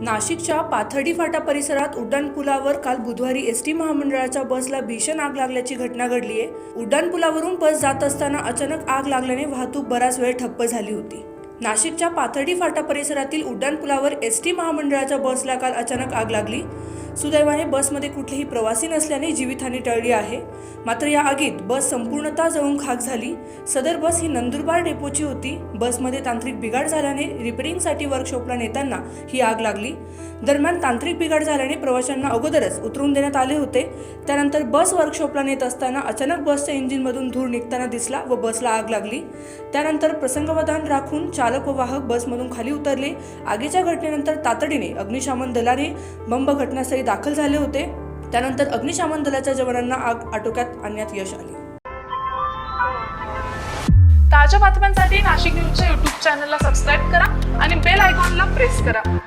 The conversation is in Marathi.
नाशिकच्या पाथर्डी फाटा परिसरात उड्डाणपुलावर काल बुधवारी एस टी महामंडळाच्या बसला भीषण आग लागल्याची घटना घडली आहे. उड्डाणपुलावरून बस जात असताना अचानक आग लागल्याने वाहतूक बराच वेळ ठप्प झाली होती. नाशिकच्या पाथर्डी फाटा परिसरातील उड्डाणपुलावर एस टी महामंडळाच्या बसला काल अचानक आग लागली. सुदैवाने बसमध्ये कुठलेही प्रवासी नसल्याने जीवितहानी टळली आहे. मात्र या आगीत बस संपूर्णतः जळून खाक झाली. सदर बस ही नंदुरबार डेपोची होती. बसमध्ये तांत्रिक बिघाड झाल्याने रिपेरिंगसाठी वर्कशॉपला नेताना ही आग लागली. दरम्यान तांत्रिक बिघाड झाल्याने प्रवाशांना अगोदरच उतरून देण्यात आले होते. त्यानंतर बस वर्कशॉपला नेत असताना अचानक बसच्या इंजिनमधून धूर निघताना दिसला व बसला आग लागली. त्यानंतर प्रसंगवधान राखून चालक व वाहक बसमधून खाली उतरले. आगीच्या घटनेनंतर तातडीने अग्निशमन दलाने बंब घटनास्थळी दाखल झाले होते. त्यानंतर अग्निशामन दलाच्या जवानांना आग आटोक्यात आणण्यात यश आले. ताज्या बातम्यांसाठी नाशिक न्यूजच्या युट्यूब चॅनलला सबस्क्राईब करा आणि बेल आयकॉनला प्रेस करा.